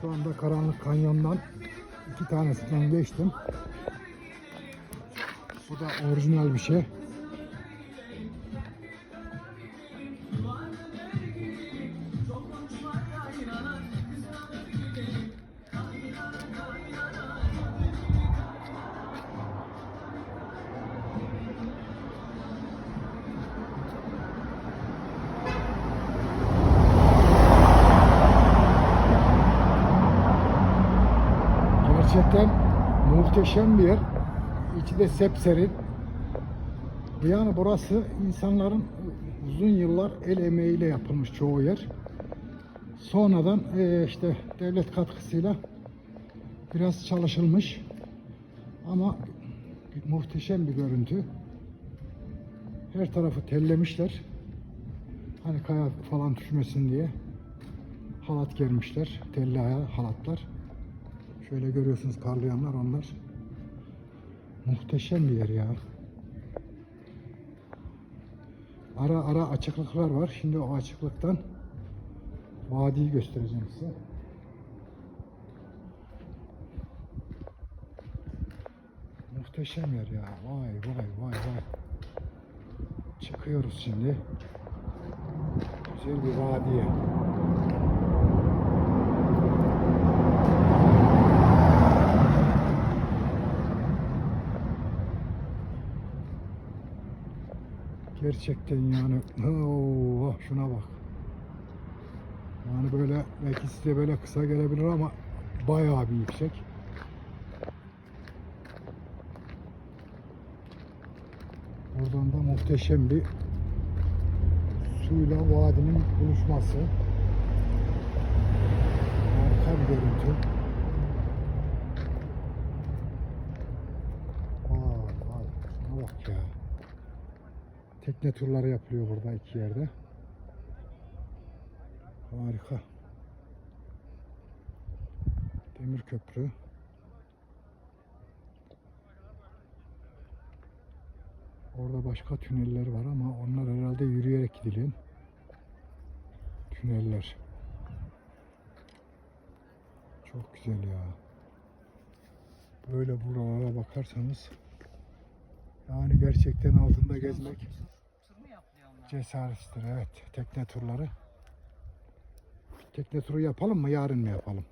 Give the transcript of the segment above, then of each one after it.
Şu anda karanlık kanyondan iki tanesinden geçtim. Bu da orijinal bir şey. Gerçekten muhteşem bir yer. İçi de sepserin. Yani burası insanların uzun yıllar el emeğiyle yapılmış çoğu yer. Sonradan eee, işte devlet katkısıyla biraz çalışılmış. Ama muhteşem bir görüntü. Her tarafı tellemişler. Hani kaya falan düşmesin diye. Halat germişler. Telli halatlar. Şöyle görüyorsunuz parlayanlar onlar. Muhteşem bir yer ya. Ara ara açıklıklar var. Şimdi o açıklıktan vadiyi göstereceğim size. Muhteşem yer ya. Vay vay vay vay. Çıkıyoruz şimdi. Güzel bir vadiye. Gerçekten yani oh, şuna bak. Yani böyle belki size böyle kısa gelebilir ama bayağı bir yüksek. Buradan da muhteşem bir suyla vadinin buluşması. Harika bir görüntü. Vay vay şuna bak ya. Tekne turları yapılıyor burada iki yerde. Harika. Demir köprü. Orada başka tüneller var ama onlar herhalde yürüyerek gidiliyor. Tüneller. Çok güzel ya. Böyle buralara bakarsanız yani gerçekten altında gezmek cesarettir. Evet. Tekne turları. Tekne turu yapalım mı? Yarın mı yapalım?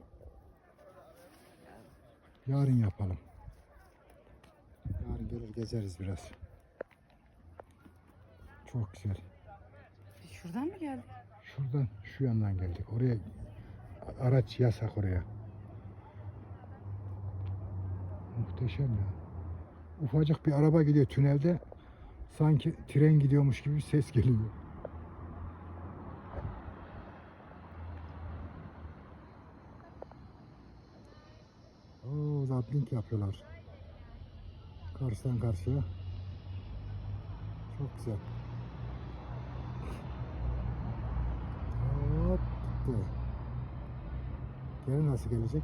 Yarın yapalım. Yarın gelir gezeriz biraz. Çok güzel. Biz şuradan mı geldik? Şuradan şu yandan geldik. Oraya araç yasak oraya. Muhteşem ya. Ufacık bir araba gidiyor tünelde. Sanki tren gidiyormuş gibi bir ses geliyor. Oo, zapping yapıyorlar. Karşıdan karşıya. Çok güzel. Hop. Geri nasıl gelecek?